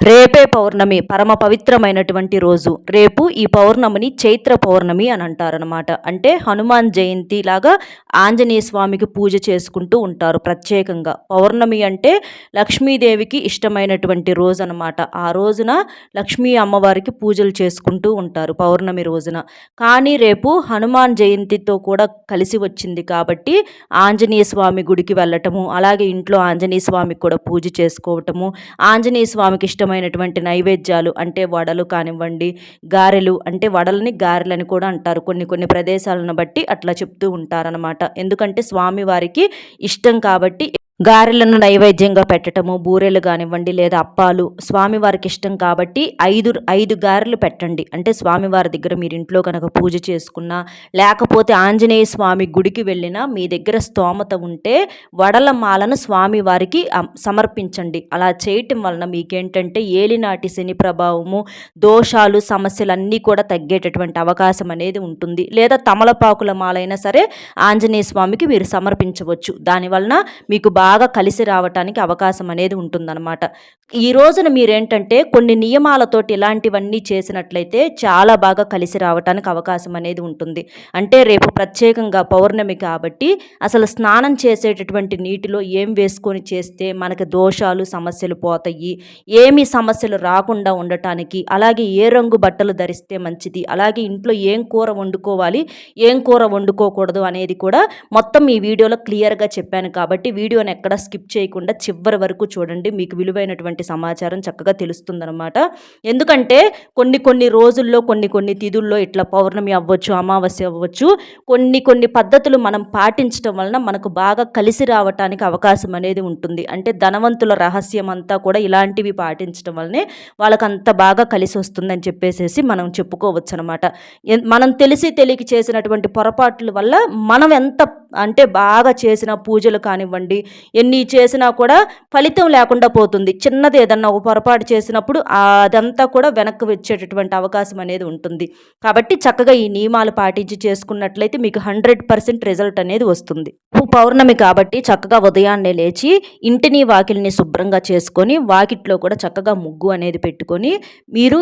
రేపే పౌర్ణమి పరమ పవిత్రమైనటువంటి రోజు. రేపు ఈ పౌర్ణమిని చైత్ర పౌర్ణమి అని అంటారనమాట అంటే హనుమాన్ జయంతి లాగా ఆంజనేయ స్వామికి పూజ చేసుకుంటూ ఉంటారు ప్రత్యేకంగా. పౌర్ణమి అంటే లక్ష్మీదేవికి ఇష్టమైనటువంటి రోజు అనమాట ఆ రోజున లక్ష్మీ అమ్మవారికి పూజలు చేసుకుంటూ ఉంటారు పౌర్ణమి రోజున. కానీ రేపు హనుమాన్ జయంతితో కూడా కలిసి వచ్చింది కాబట్టి ఆంజనేయ స్వామి గుడికి వెళ్ళటము అలాగే ఇంట్లో ఆంజనేయ స్వామికి కూడా పూజ చేసుకోవటము ఆంజనేయ స్వామికి ఇష్టం రకమైనటువంటి నైవేద్యాలు అంటే వడలు కానివ్వండి గారెలు అంటే వడలని గారెలని కూడా అంటారు. కొన్ని కొన్ని ప్రదేశాలను బట్టి అట్లా చెప్తూ ఉంటారనమాట ఎందుకంటే స్వామివారికి ఇష్టం కాబట్టి గారెలను నైవేద్యంగా పెట్టడము బూరెలు కానివ్వండి లేదా అప్పాలు స్వామివారికి ఇష్టం కాబట్టి ఐదు ఐదు గారెలు పెట్టండి. అంటే స్వామివారి దగ్గర మీరు ఇంట్లో కనుక పూజ చేసుకున్నా లేకపోతే ఆంజనేయ స్వామి గుడికి వెళ్ళినా మీ దగ్గర స్తోమత ఉంటే వడల మాలను స్వామివారికి సమర్పించండి. అలా చేయటం వలన మీకేంటంటే ఏలినాటి శని ప్రభావము దోషాలు సమస్యలు అన్నీ కూడా తగ్గేటటువంటి అవకాశం అనేది ఉంటుంది. లేదా తమలపాకుల మాలైనా సరే ఆంజనేయ స్వామికి మీరు సమర్పించవచ్చు. దానివలన మీకు బాగా బాగా కలిసి రావటానికి అవకాశం అనేది ఉంటుందన్నమాట. ఈ రోజున మీరేంటంటే కొన్ని నియమాలతోటి ఇలాంటివన్నీ చేసినట్లయితే చాలా బాగా కలిసి రావటానికి అవకాశం అనేది ఉంటుంది. అంటే రేపు ప్రత్యేకంగా పౌర్ణమి కాబట్టి అసలు స్నానం చేసేటటువంటి నీటిలో ఏం వేసుకొని చేస్తే మనకి దోషాలు సమస్యలు పోతాయి ఏమి సమస్యలు రాకుండా ఉండటానికి అలాగే ఏ రంగు బట్టలు ధరిస్తే మంచిది అలాగే ఇంట్లో ఏం కూర వండుకోవాలి ఏం కూర వండుకోకూడదు అనేది కూడా మొత్తం ఈ వీడియోలో క్లియర్గా చెప్పాను కాబట్టి వీడియోని ఎక్కడ స్కిప్ చేయకుండా చివరి వరకు చూడండి. మీకు విలువైనటువంటి సమాచారం చక్కగా తెలుస్తుందనమాట ఎందుకంటే కొన్ని కొన్ని రోజుల్లో కొన్ని కొన్ని తిథుల్లో ఇట్లా పౌర్ణమి అవ్వచ్చు అమావాస్య అవ్వచ్చు కొన్ని కొన్ని పద్ధతులు మనం పాటించడం వలన మనకు బాగా కలిసి రావటానికి అవకాశం అనేది ఉంటుంది. అంటే ధనవంతుల రహస్యం అంతా కూడా ఇలాంటివి పాటించడం వల్లనే వాళ్ళకి అంత బాగా కలిసి వస్తుందని చెప్పేసేసి మనం చెప్పుకోవచ్చు అనమాట మనం తెలిసి తెలియక చేసినటువంటి పొరపాట్ల వల్ల మనం ఎంత అంటే బాగా చేసిన పూజలు కానివ్వండి ఎన్ని చేసినా కూడా ఫలితం లేకుండా పోతుంది. చిన్నది ఏదన్నా ఒక పొరపాటు చేసినప్పుడు అదంతా కూడా వెనక్కి వచ్చేటటువంటి అవకాశం అనేది ఉంటుంది. కాబట్టి చక్కగా ఈ నియమాలు పాటించి చేసుకున్నట్లయితే మీకు హండ్రెడ్ పర్సెంట్ రిజల్ట్ అనేది వస్తుంది. పౌర్ణమి కాబట్టి చక్కగా ఉదయాన్నే లేచి ఇంటిని వాకిల్ని శుభ్రంగా చేసుకొని వాకిట్లో కూడా చక్కగా ముగ్గు అనేది పెట్టుకొని మీరు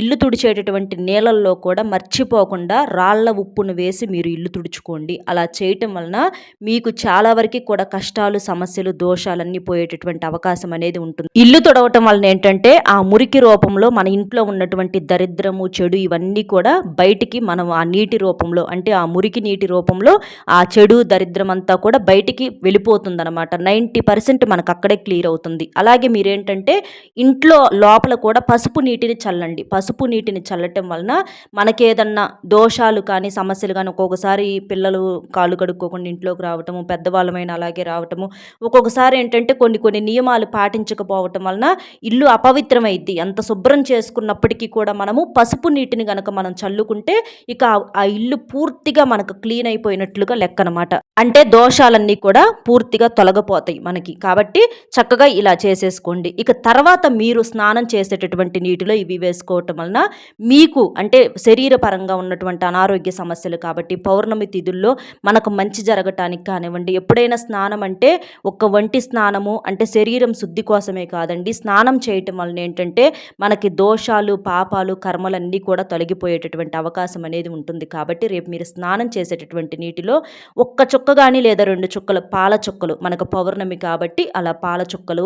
ఇల్లు తుడిచేటటువంటి నీళ్ళల్లో కూడా మర్చిపోకుండా రాళ్ళ ఉప్పును వేసి మీరు ఇల్లు తుడుచుకోండి. అలా చేయటం వలన మీకు చాలా వరకు కూడా కష్టాలు సమస్యలు దోషాలన్నీ పోయేటటువంటి అవకాశం అనేది ఉంటుంది. ఇల్లు తొడవటం వలన ఏంటంటే ఆ మురికి రూపంలో మన ఇంట్లో ఉన్నటువంటి దరిద్రము చెడు ఇవన్నీ కూడా బయటికి మనం ఆ నీటి రూపంలో అంటే ఆ మురికి నీటి రూపంలో ఆ చెడు దరిద్రం అంతా కూడా బయటికి వెళ్ళిపోతుందన్నమాట. నైంటీ పర్సెంట్ మనకు అక్కడే క్లియర్ అవుతుంది. అలాగే మీరేంటంటే ఇంట్లో లోపల కూడా పసుపు నీటిని చల్లండి. పసుపు నీటిని చల్లటం వలన మనకేదన్నా దోషాలు కానీ సమస్యలు కానీ ఒక్కొక్కసారి పిల్లలు కాళ్ళు కడుక్కోకుండా ఇంట్లోకి రావటము పెద్దవాళ్ళమైన అలాగే రావటము. ఒక్కొక్కసారి ఏంటంటే కొన్ని కొన్ని నియమాలు పాటించకపోవటం వలన ఇల్లు అపవిత్రమైద్ది. ఎంత శుభ్రం చేసుకున్నప్పటికీ కూడా మనము పసుపు నీటిని గనక మనం చల్లుకుంటే ఇక ఆ ఇల్లు పూర్తిగా మనకు క్లీన్ అయిపోయినట్లుగా లెక్క అనమాట అంటే దోషాలన్నీ కూడా పూర్తిగా తొలగిపోతాయి మనకి. కాబట్టి చక్కగా ఇలా చేసేసుకోండి. ఇక తర్వాత మీరు స్నానం చేసేటటువంటి నీటిలో ఇవి వేసుకోవటం వలన మీకు అంటే శరీరపరంగా ఉన్నటువంటి అనారోగ్య సమస్యలు కాబట్టి పౌర్ణమి తిథుల్లో మనకు మంచి జరగటానికి కానివ్వండి. ఎప్పుడైనా స్నానం అంటే ఒక వంటి స్నానము అంటే శరీరం శుద్ధి కోసమే కాదండి. స్నానం చేయటం వలన ఏంటంటే మనకి దోషాలు పాపాలు కర్మలన్నీ కూడా తొలగిపోయేటటువంటి అవకాశం అనేది ఉంటుంది. కాబట్టి రేపు మీరు స్నానం చేసేటటువంటి నీటిలో ఒక్క చుక్క కానీ లేదా రెండు చుక్కలు పాల చుక్కలు మనకు పౌర్ణమి కాబట్టి అలా పాల చుక్కలు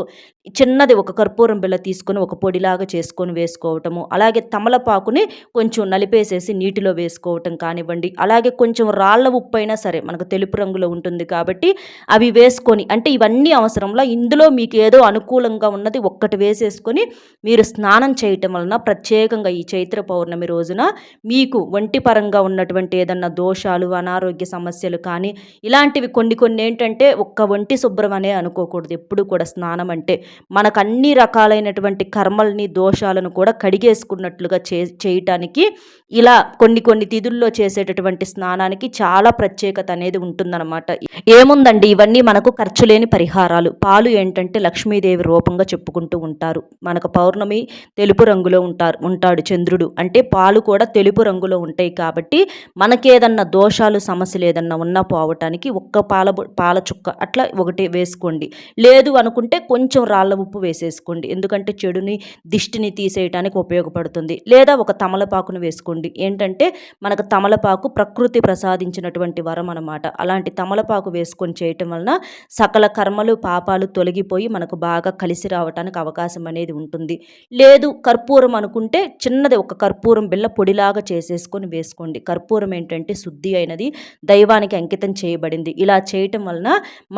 చిన్నది ఒక కర్పూరం బిల్ల తీసుకొని ఒక పొడిలాగా చేసుకొని వేసుకోవటము అలాగే తమలపాకుని కొంచెం నలిపేసేసి నీటిలో వేసుకోవటం కానివ్వండి. అలాగే కొంచెం రాళ్ళ ఉప్పు అయినా సరే మనకు తెలుపు రంగులో ఉంటుంది కాబట్టి అవి వేసుకొని అంటే ఇవన్నీ అవసరంలో ఇందులో మీకు ఏదో అనుకూలంగా ఉన్నది ఒక్కటి వేసేసుకొని మీరు స్నానం చేయటం వలన ప్రత్యేకంగా ఈ చైత్ర పౌర్ణమి రోజున మీకు ఒంటి పరంగా ఉన్నటువంటి ఏదన్నా దోషాలు అనారోగ్య సమస్యలు కానీ ఇలాంటివి కొన్ని కొన్ని ఏంటంటే ఒక్క ఒంటి శుభ్రం అనే అనుకోకూడదు. ఎప్పుడు కూడా స్నానం అంటే మనకు అన్ని రకాలైనటువంటి కర్మల్ని దోషాలను కూడా కడిగేసుకున్నట్లుగా చే చేయటానికి ఇలా కొన్ని కొన్ని తిథుల్లో చేసేటటువంటి స్నానానికి చాలా ప్రత్యేకత అనేది అనేది ఉంటుందన్నమాట. ఏముందండి? ఇవన్నీ మనకు ఖర్చు లేని పరిహారాలు. పాలు ఏంటంటే లక్ష్మీదేవి రూపంగా చెప్పుకుంటూ ఉంటారు. మనకు పౌర్ణమి తెలుపు రంగులో ఉంటారు ఉంటాడు చంద్రుడు. అంటే పాలు కూడా తెలుపు రంగులో ఉంటాయి కాబట్టి మనకేదన్నా దోషాలు సమస్యలు ఏదన్నా ఉన్నా పోవటానికి ఒక్క పాల పాల చుక్క అట్లా ఒకటి వేసుకోండి. లేదు అనుకుంటే కొంచెం రాళ్ళ ఉప్పు వేసేసుకోండి. ఎందుకంటే చెడుని దిష్టిని తీసేయటానికి ఉపయోగపడుతుంది. లేదా ఒక తమలపాకును వేసుకోండి. ఏంటంటే మనకు తమలపాకు ప్రకృతి ప్రసాదించినటువంటి వరం అనమాట అలాంటి తమలపాకు వేసుకొని చేయటం వలన సకల కర్మలు పాపాలు తొలగిపోయి మనకు బాగా కలిసి రావటానికి అవకాశం అనేది ఉంటుంది. లేదు కర్పూరం అనుకుంటే చిన్నది ఒక కర్పూరం బిల్ల పొడిలాగా చేసేసుకొని వేసుకోండి. కర్పూరం ఏంటంటే శుద్ధి అయినది దైవానికి అంకితం చేయబడింది. ఇలా చేయటం వలన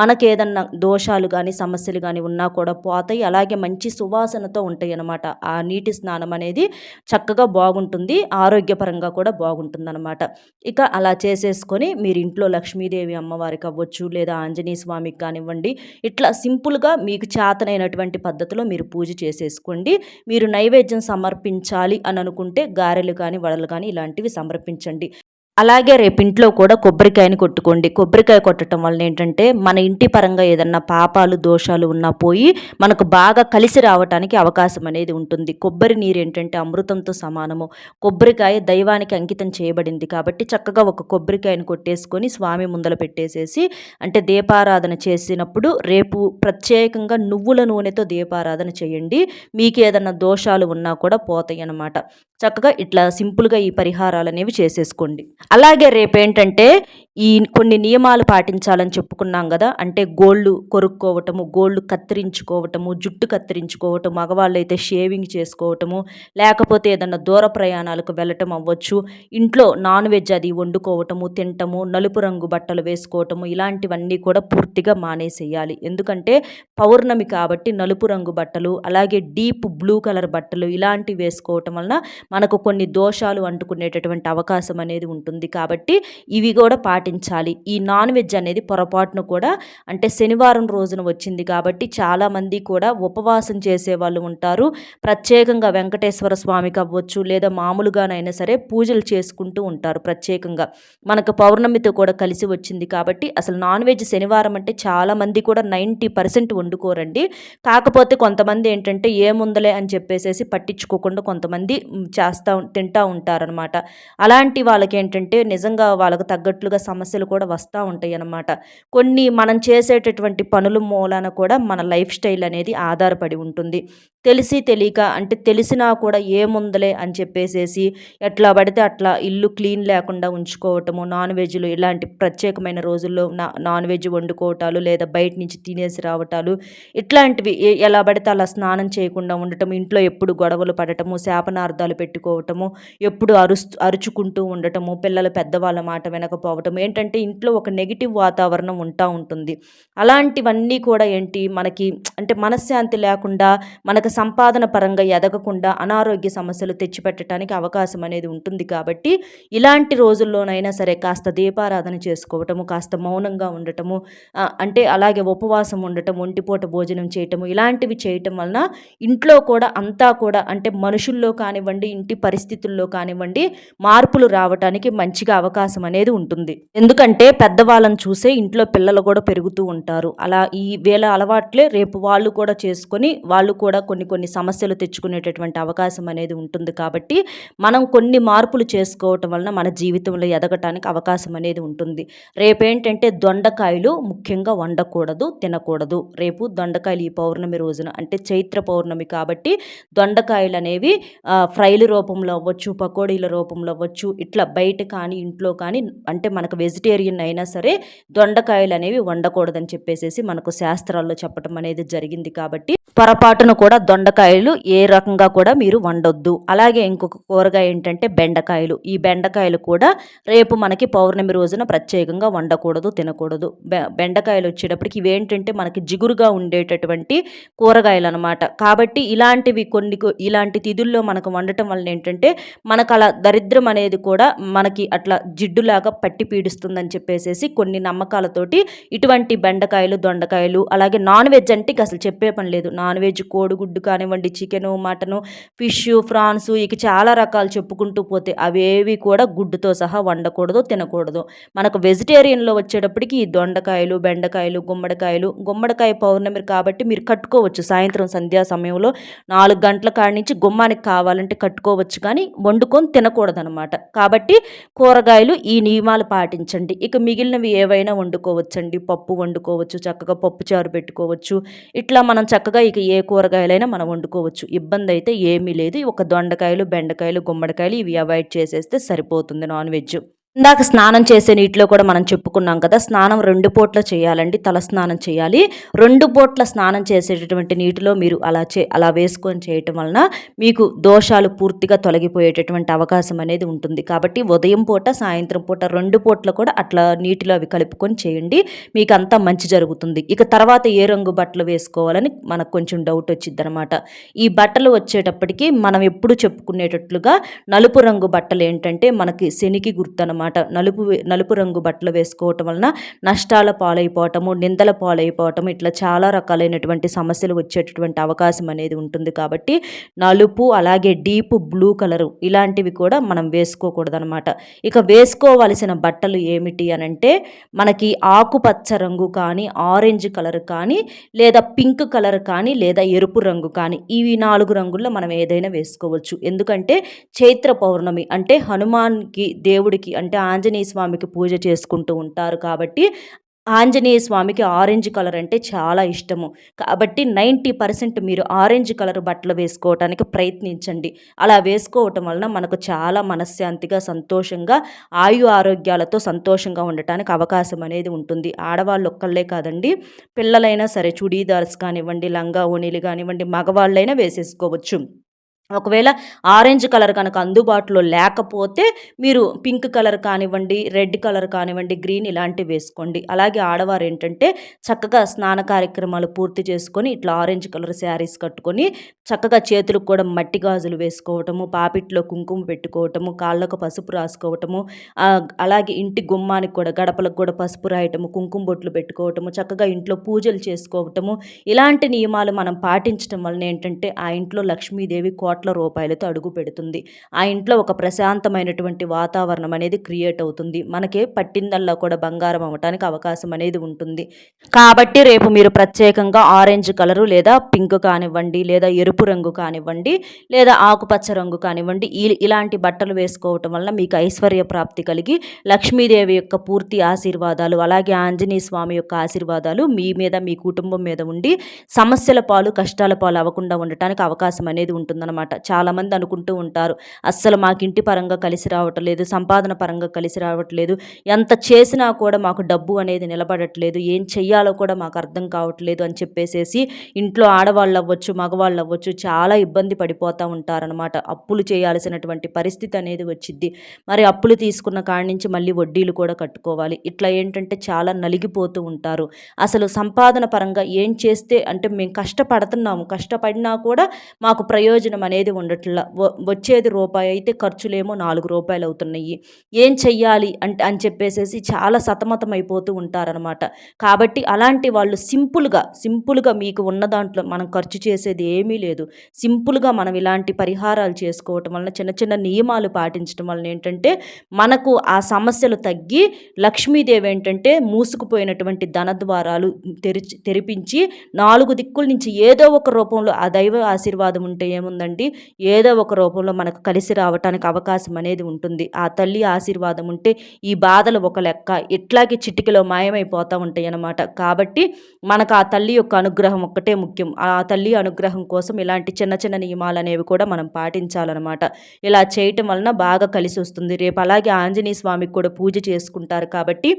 మనకేదన్నా దోషాలు కానీ సమస్యలు కానీ ఉన్నా కూడా పోతాయి. అలాగే మంచి సువాసనతో ఉంటాయి అన్నమాట. ఆ నీటి స్నానం అనేది చక్కగా బాగుంటుంది. ఆరోగ్యపరంగా కూడా బాగుంటుంది అనమాట ఇక అలా చేసేసుకొని మీరు ఇంట్లో లక్ష్మీదేవి అమ్మవారికి అవ్వచ్చు లేదా ఆంజనేయ స్వామికి కానివ్వండి ఇట్లా సింపుల్గా మీకు చేతనైనటువంటి పద్ధతిలో మీరు పూజ చేసేసుకోండి. మీరు నైవేద్యం సమర్పించాలి అని అనుకుంటే గారెలు కానీ వడలు కానీ ఇలాంటివి సమర్పించండి. అలాగే రేపు ఇంట్లో కూడా కొబ్బరికాయని కొట్టుకోండి. కొబ్బరికాయ కొట్టడం వల్ల ఏంటంటే మన ఇంటి పరంగా ఏదన్నా పాపాలు దోషాలు ఉన్నా పోయి మనకు బాగా కలిసి రావడానికి అవకాశం అనేది ఉంటుంది. కొబ్బరి నీరు ఏంటంటే అమృతంతో సమానము. కొబ్బరికాయ దైవానికి అంకితం చేయబడింది కాబట్టి చక్కగా ఒక కొబ్బరికాయని కొట్టేసుకొని స్వామి ముందల పెట్టేసేసి అంటే దీపారాధన చేసినప్పుడు రేపు ప్రత్యేకంగా నువ్వుల నూనెతో దీపారాధన చేయండి. మీకు ఏదన్నా దోషాలు ఉన్నా కూడా పోతాయి అన్నమాట చక్కగా ఇట్లా సింపుల్గా ఈ పరిహారాలు అనేవి చేసేసుకోండి. అలాగే రేపేంటంటే ఈ కొన్ని నియమాలు పాటించాలని చెప్పుకున్నాం కదా. అంటే గోళ్ళు కొరుక్కోవటము గోళ్ళు కత్తిరించుకోవటము జుట్టు కత్తిరించుకోవటం మగవాళ్ళు అయితే షేవింగ్ చేసుకోవటము లేకపోతే ఏదన్నా దూర ప్రయాణాలకు వెళ్ళటం అవ్వచ్చు. ఇంట్లో నాన్ వెజ్ అది వండుకోవటము తినటము నలుపు రంగు బట్టలు వేసుకోవటము ఇలాంటివన్నీ కూడా పూర్తిగా మానేసేయాలి. ఎందుకంటే పౌర్ణమి కాబట్టి నలుపు రంగు బట్టలు అలాగే డీప్ బ్లూ కలర్ బట్టలు ఇలాంటివి వేసుకోవటం వలన మనకు కొన్ని దోషాలు అంటుకునేటటువంటి అవకాశం అనేది ఉంటుంది. కాబట్టి ఇవి కూడా పాటి పాటించాలి ఈ నాన్ వెజ్ అనేది పొరపాటును కూడా అంటే శనివారం రోజున వచ్చింది కాబట్టి చాలామంది కూడా ఉపవాసం చేసే వాళ్ళు ఉంటారు. ప్రత్యేకంగా వెంకటేశ్వర స్వామికి అవ్వచ్చు లేదా మామూలుగానైనా సరే పూజలు చేసుకుంటూ ఉంటారు ప్రత్యేకంగా. మనకు పౌర్ణమితో కూడా కలిసి వచ్చింది కాబట్టి అసలు నాన్ వెజ్ శనివారం అంటే చాలామంది కూడా నైంటీ పర్సెంట్ వండుకోరండి. కాకపోతే కొంతమంది ఏంటంటే ఏముందలే అని చెప్పేసి పట్టించుకోకుండా కొంతమంది చేస్తూ తింటూ ఉంటారనమాట అలాంటి వాళ్ళకి ఏంటంటే నిజంగా వాళ్ళకు తగ్గట్లుగా సమస్యలు కూడా వస్తూ ఉంటాయి అన్నమాట. కొన్ని మనం చేసేటటువంటి పనుల మూలాన కూడా మన లైఫ్ స్టైల్ అనేది ఆధారపడి ఉంటుంది. తెలిసి తెలియక అంటే తెలిసినా కూడా ఏముందలే అని చెప్పేసేసి ఎట్లా పడితే అట్లా ఇల్లు క్లీన్ లేకుండా ఉంచుకోవటము నాన్ వెజ్లు ఇలాంటి ప్రత్యేకమైన రోజుల్లో నా నాన్ వెజ్ వండుకోవటాలు లేదా బయట నుంచి తినేసి రావటాలు ఇట్లాంటివి ఎలా పడితే అలా స్నానం చేయకుండా ఉండటం ఇంట్లో ఎప్పుడు గొడవలు పడటము శాపనార్థాలు పెట్టుకోవటము ఎప్పుడు అరుస్ అరుచుకుంటూ ఉండటము పిల్లలు పెద్దవాళ్ళ మాట వినకపోవటం ఏంటంటే ఇంట్లో ఒక నెగిటివ్ వాతావరణం ఉంటా ఉంటుంది. అలాంటివన్నీ కూడా ఏంటి మనకి అంటే మనశ్శాంతి లేకుండా మనకు సంపాదన పరంగా ఎదగకుండా అనారోగ్య సమస్యలు తెచ్చిపెట్టడానికి అవకాశం అనేది ఉంటుంది కాబట్టి ఇలాంటి రోజుల్లోనైనా సరే కాస్త దీపారాధన చేసుకోవటము కాస్త మౌనంగా ఉండటము అంటే అలాగే ఉపవాసం ఉండటం ఒంటిపూట భోజనం చేయటము ఇలాంటివి చేయటం వలన ఇంట్లో కూడా అంతా కూడా అంటే మనుషుల్లో కానివ్వండి ఇంటి పరిస్థితుల్లో కానివ్వండి మార్పులు రావటానికి మంచిగా అవకాశం అనేది ఉంటుంది. ఎందుకంటే పెద్దవాళ్ళని చూసే ఇంట్లో పిల్లలు కూడా పెరుగుతూ ఉంటారు. అలా ఈ వేళ అలవాట్లే రేపు వాళ్ళు కూడా చేసుకొని వాళ్ళు కూడా కొన్ని కొన్ని కొన్ని సమస్యలు తెచ్చుకునేటటువంటి అవకాశం అనేది ఉంటుంది కాబట్టి మనం కొన్ని మార్పులు చేసుకోవటం వలన మన జీవితంలో ఎదగటానికి అవకాశం అనేది ఉంటుంది. రేపేంటంటే దొండకాయలు ముఖ్యంగా వండకూడదు తినకూడదు. రేపు దొండకాయలు ఈ పౌర్ణమి రోజున అంటే చైత్ర పౌర్ణమి కాబట్టి దొండకాయలు అనేవి ఫ్రైల రూపంలో అవ్వచ్చు పకోడీల రూపంలో అవ్వచ్చు ఇట్లా బయట కానీ ఇంట్లో కానీ అంటే మనకు వెజిటేరియన్ అయినా సరే దొండకాయలు అనేవి వండకూడదని చెప్పేసేసి మనకు శాస్త్రాల్లో చెప్పడం అనేది జరిగింది కాబట్టి పొరపాటును కూడా దొండకాయలు ఏ రకంగా కూడా మీరు వండొద్దు. అలాగే ఇంకొక కూరగాయ ఏంటంటే బెండకాయలు. ఈ బెండకాయలు కూడా రేపు మనకి పౌర్ణమి రోజున ప్రత్యేకంగా వండకూడదు తినకూడదు. బెండకాయలు వచ్చేటప్పటికి ఇవేంటంటే మనకి జిగురుగా ఉండేటటువంటి కూరగాయలు అనమాట కాబట్టి ఇలాంటివి కొన్ని ఇలాంటి తిథుల్లో మనకు వండటం వల్ల ఏంటంటే మనకు అలా దరిద్రం అనేది కూడా మనకి అట్లా జిడ్డులాగా పట్టి పీడిస్తుందని చెప్పేసేసి కొన్ని నమ్మకాలతోటి ఇటువంటి బెండకాయలు దొండకాయలు అలాగే నాన్ వెజ్ అంటే ఇక అసలు చెప్పే పని లేదు. నాన్ వెజ్ కోడిగుడ్డు కానివ్వండి చికెను మటను ఫిష్ ఫ్రాన్స్ ఇక చాలా రకాలు చెప్పుకుంటూ పోతే అవేవి కూడా గుడ్డుతో సహా వండకూడదు తినకూడదు. మనకు వెజిటేరియన్లో వచ్చేటప్పటికి ఈ దొండకాయలు బెండకాయలు గుమ్మడికాయలు గుమ్మడికాయ పౌర్ణమి కాబట్టి మీరు కట్టుకోవచ్చు. సాయంత్రం సంధ్యా సమయంలో నాలుగు గంటల కాడి నుంచి గుమ్మానికి కావాలంటే కట్టుకోవచ్చు కానీ వండుకొని తినకూడదనమాట కాబట్టి కూరగాయలు ఈ నియమాలు పాటించండి. ఇక మిగిలినవి ఏవైనా వండుకోవచ్చండి. పప్పు వండుకోవచ్చు చక్కగా పప్పు చారు పెట్టుకోవచ్చు. ఇట్లా మనం చక్కగా ఇక ఏ కూరగాయలైనా మనం వండుకోవచ్చు. ఇబ్బంది అయితే ఏమీ లేదు. ఒక దొండకాయలు బెండకాయలు గుమ్మడికాయలు ఇవి అవాయిడ్ చేసేస్తే సరిపోతుంది నాన్ వెజ్. ఇందాక స్నానం చేసే నీటిలో కూడా మనం చెప్పుకున్నాం కదా స్నానం రెండు పూట్ల చేయాలండి తల స్నానం చేయాలి. రెండు పూట్ల స్నానం చేసేటటువంటి నీటిలో మీరు అలా చే అలా వేసుకొని చేయటం వలన మీకు దోషాలు పూర్తిగా తొలగిపోయేటటువంటి అవకాశం అనేది ఉంటుంది. కాబట్టి ఉదయం పూట సాయంత్రం పూట రెండు పూట్ల కూడా అట్లా నీటిలో అవి కలుపుకొని చేయండి. మీకు అంతా మంచి జరుగుతుంది. ఇక తర్వాత ఏ రంగు బట్టలు వేసుకోవాలని మనకు కొంచెం డౌట్ వచ్చింది అనమాట ఈ బట్టలు వచ్చేటప్పటికి మనం ఎప్పుడు చెప్పుకునేటట్లుగా నలుపు రంగు బట్టలు ఏంటంటే మనకి శనికి గుర్తు అనమాట నలుపు నలుపు రంగు బట్టలు వేసుకోవటం వలన నష్టాల పాలైపోవటము నిందల పాలైపోవటం ఇట్లా చాలా రకాలైనటువంటి సమస్యలు వచ్చేటటువంటి అవకాశం అనేది ఉంటుంది కాబట్టి నలుపు అలాగే డీప్ బ్లూ కలరు ఇలాంటివి కూడా మనం వేసుకోకూడదు అనమాట ఇక వేసుకోవలసిన బట్టలు ఏమిటి అని అంటే మనకి ఆకుపచ్చ రంగు కానీ ఆరెంజ్ కలర్ కానీ లేదా పింక్ కలర్ కానీ లేదా ఎరుపు రంగు కానీ ఇవి నాలుగు రంగుల్లో మనం ఏదైనా వేసుకోవచ్చు. ఎందుకంటే చైత్ర పౌర్ణమి అంటే హనుమాన్కి దేవుడికి అంటే అంటే ఆంజనేయ స్వామికి పూజ చేసుకుంటూ ఉంటారు కాబట్టి ఆంజనేయ స్వామికి ఆరెంజ్ కలర్ అంటే చాలా ఇష్టము. కాబట్టి నైంటీ పర్సెంట్ మీరు ఆరెంజ్ కలర్ బట్టలు వేసుకోవటానికి ప్రయత్నించండి. అలా వేసుకోవటం వలన మనకు చాలా మనశ్శాంతిగా సంతోషంగా ఆయు ఆరోగ్యాలతో సంతోషంగా ఉండటానికి అవకాశం అనేది ఉంటుంది. ఆడవాళ్ళు ఒక్కళ్ళే కాదండి. పిల్లలైనా సరే చుడీదార్స్ కానివ్వండి లంగా ఓనీలు కానివ్వండి మగవాళ్ళైనా వేసేసుకోవచ్చు. ఒకవేళ ఆరెంజ్ కలర్ కనుక అందుబాటులో లేకపోతే మీరు పింక్ కలర్ కానివ్వండి రెడ్ కలర్ కానివ్వండి గ్రీన్ ఇలాంటివి వేసుకోండి. అలాగే ఆడవారు ఏంటంటే చక్కగా స్నాన కార్యక్రమాలు పూర్తి చేసుకొని ఇట్లా ఆరెంజ్ కలర్ శారీస్ కట్టుకొని చక్కగా చేతులకు కూడా మట్టి గాజులు వేసుకోవటము పాపిట్లో కుంకుమ పెట్టుకోవటము కాళ్ళకు పసుపు రాసుకోవటము అలాగే ఇంటి గుమ్మానికి కూడా గడపలకు కూడా పసుపు రాయటము కుంకుమ బొట్లు పెట్టుకోవటము చక్కగా ఇంట్లో పూజలు చేసుకోవటము ఇలాంటి నియమాలు మనం పాటించడం వలన ఏంటంటే ఆ ఇంట్లో లక్ష్మీదేవి కోట కోట్ల రూపాయలతో అడుగు పెడుతుంది. ఆ ఇంట్లో ఒక ప్రశాంతమైనటువంటి వాతావరణం అనేది క్రియేట్ అవుతుంది. మనకి పట్టిందల్లా కూడా బంగారం అవ్వటానికి అవకాశం అనేది ఉంటుంది. కాబట్టి రేపు మీరు ప్రత్యేకంగా ఆరెంజ్ కలరు లేదా పింక్ కానివ్వండి లేదా ఎరుపు రంగు కానివ్వండి లేదా ఆకుపచ్చ రంగు కానివ్వండి ఇలాంటి బట్టలు వేసుకోవటం వల్ల మీకు ఐశ్వర్య ప్రాప్తి కలిగి లక్ష్మీదేవి యొక్క పూర్తి ఆశీర్వాదాలు అలాగే ఆంజనేయ స్వామి యొక్క ఆశీర్వాదాలు మీ మీద మీ కుటుంబం మీద ఉండి సమస్యల పాలు కష్టాల పాలు అవ్వకుండా ఉండటానికి అవకాశం అనేది ఉంటుందన్నమాట. అనమాట. చాలామంది అనుకుంటూ ఉంటారు అస్సలు మాకు ఇంటి పరంగా కలిసి రావట్లేదు సంపాదన పరంగా కలిసి రావట్లేదు ఎంత చేసినా కూడా మాకు డబ్బు అనేది నిలబడట్లేదు ఏం చెయ్యాలో కూడా మాకు అర్థం కావట్లేదు అని చెప్పేసేసి ఇంట్లో ఆడవాళ్ళు అవ్వచ్చు మగవాళ్ళు అవ్వచ్చు చాలా ఇబ్బంది పడిపోతూ ఉంటారనమాట. అప్పులు చేయాల్సినటువంటి పరిస్థితి అనేది వచ్చిద్ది. మరి అప్పులు తీసుకున్న కాడి నుంచి మళ్ళీ వడ్డీలు కూడా కట్టుకోవాలి. ఇట్లా ఏంటంటే చాలా నలిగిపోతూ ఉంటారు. అసలు సంపాదన పరంగా ఏం చేస్తే అంటే మేము కష్టపడుతున్నాము కష్టపడినా కూడా మాకు ప్రయోజనం అనేది అనేది ఉండట్లా. వచ్చేది రూపాయి అయితే ఖర్చులేమో నాలుగు రూపాయలు అవుతున్నాయి. ఏం చెయ్యాలి అంటే అని చెప్పేసేసి చాలా సతమతం అయిపోతూ ఉంటారనమాట కాబట్టి అలాంటి వాళ్ళు సింపుల్గా సింపుల్గా మీకు ఉన్న దాంట్లో మనం ఖర్చు చేసేది ఏమీ లేదు. సింపుల్గా మనం ఇలాంటి పరిహారాలు చేసుకోవటం వలన చిన్న చిన్న నియమాలు పాటించడం వలన ఏంటంటే మనకు ఆ సమస్యలు తగ్గి లక్ష్మీదేవి ఏంటంటే మూసుకుపోయినటువంటి ధన ద్వారాలు తెరిచి తెరిపించి నాలుగు దిక్కుల నుంచి ఏదో ఒక రూపంలో ఆ దైవ ఆశీర్వాదం ఉంటే ఏముందండి? ఏదో ఒక రూపంలో మనకు కలిసి రావటానికి అవకాశం అనేది ఉంటుంది. ఆ తల్లి ఆశీర్వాదం ఉంటే ఈ బాధలు ఒక లెక్క ఇట్లాగే చిటికలో మాయమైపోతూ ఉంటాయి అన్నమాట కాబట్టి మనకు ఆ తల్లి యొక్క అనుగ్రహం ఒక్కటే ముఖ్యం. ఆ తల్లి అనుగ్రహం కోసం ఇలాంటి చిన్న చిన్న నియమాలు అనేవి కూడా మనం పాటించాలన్నమాట. ఇలా చేయటం వలన బాగా కలిసి వస్తుంది. రేపు అలాగే ఆంజనేయ స్వామికి కూడా పూజ చేసుకుంటారు కాబట్టి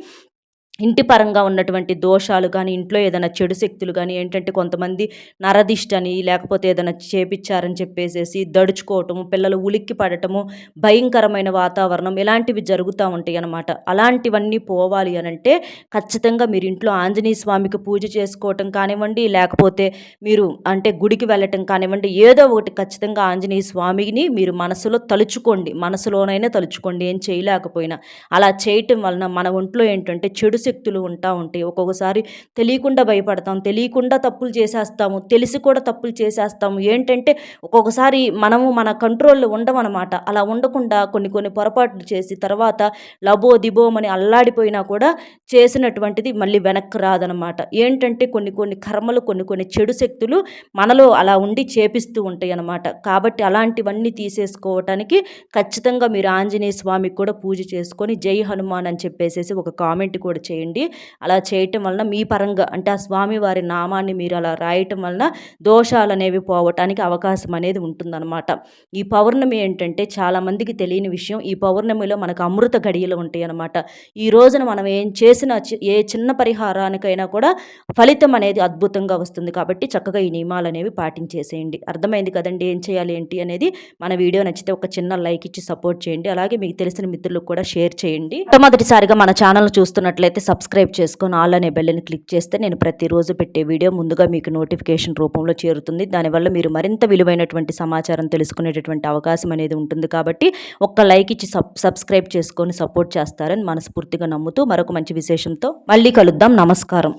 ఇంటి పరంగా ఉన్నటువంటి దోషాలు కానీ ఇంట్లో ఏదైనా చెడు శక్తులు కానీ ఏంటంటే కొంతమంది నరదిష్టని అని లేకపోతే ఏదైనా చేపిచ్చారని చెప్పేసేసి దడుచుకోవటము పిల్లలు ఉలిక్కి పడటము భయంకరమైన వాతావరణం ఇలాంటివి జరుగుతూ ఉంటాయి అన్నమాట. అలాంటివన్నీ పోవాలి అని అంటే ఖచ్చితంగా మీరు ఇంట్లో ఆంజనేయ స్వామికి పూజ చేసుకోవటం కానివ్వండి లేకపోతే మీరు అంటే గుడికి వెళ్ళటం కానివ్వండి ఏదో ఒకటి ఖచ్చితంగా ఆంజనేయ స్వామిని మీరు మనసులో తలుచుకోండి. మనసులోనైనా తలుచుకోండి ఏం చేయలేకపోయినా. అలా చేయటం వలన మన ఒంట్లో ఏంటంటే చెడు శక్తులు ఉంటా ఉంటాయి. ఒక్కొక్కసారి తెలియకుండా భయపడతాం తెలియకుండా తప్పులు చేసేస్తాము తెలిసి కూడా తప్పులు చేసేస్తాము. ఏంటంటే ఒక్కొక్కసారి మనము మన కంట్రోల్లో ఉండమన్నమాట. అలా ఉండకుండా కొన్ని కొన్ని పొరపాట్లు చేసి తర్వాత లబో దిబోమని అల్లాడిపోయినా కూడా చేసినటువంటిది మళ్ళీ వెనక్కి రాదనమాట ఏంటంటే కొన్ని కొన్ని కర్మలు కొన్ని కొన్ని చెడు శక్తులు మనలో అలా ఉండి చేపిస్తూ ఉంటాయి అన్నమాట కాబట్టి అలాంటివన్నీ తీసేసుకోవటానికి ఖచ్చితంగా మీరు ఆంజనేయ స్వామికి కూడా పూజ చేసుకొని జై హనుమాన్ అని చెప్పేసేసి ఒక కామెంట్ కూడా చేయండి. అలా చేయటం వలన మీ పరంగా అంటే ఆ స్వామి వారి నామాన్ని మీరు అలా రాయటం వలన దోషాలు అనేవి పోవటానికి అవకాశం అనేది ఉంటుందన్నమాట. ఈ పౌర్ణమి ఏంటంటే చాలామందికి తెలియని విషయం. ఈ పౌర్ణమిలో మనకు అమృత గడియలు ఉంటాయి అన్నమాట ఈ రోజున మనం ఏం చేసిన ఏ చిన్న పరిహారానికైనా కూడా ఫలితం అనేది అద్భుతంగా వస్తుంది కాబట్టి చక్కగా ఈ నియమాలు అనేవి పాటించేసేయండి. అర్థమైంది కదండి ఏం చేయాలి ఏంటి అనేది? మన వీడియో నచ్చితే ఒక చిన్న లైక్ ఇచ్చి సపోర్ట్ చేయండి. అలాగే మీకు తెలిసిన మిత్రులకు కూడా షేర్ చేయండి. మొట్టమొదటిసారిగా మన ఛానల్ చూస్తున్నట్లయితే సబ్స్క్రైబ్ చేసుకొని ఆల్ అనే బెల్ని క్లిక్ చేస్తే నేను ప్రతిరోజు పెట్టే వీడియో ముందుగా మీకు నోటిఫికేషన్ రూపంలో చేరుతుంది. దానివల్ల మీరు మరింత విలువైనటువంటి సమాచారం తెలుసుకునేటటువంటి అవకాశం అనేది ఉంటుంది కాబట్టి ఒక్క లైక్ ఇచ్చి సబ్ సబ్స్క్రైబ్ చేసుకొని సపోర్ట్ చేస్తారని మనస్ఫూర్తిగా నమ్ముతూ మరొక మంచి విశేషంతో మళ్ళీ కలుద్దాం. నమస్కారం.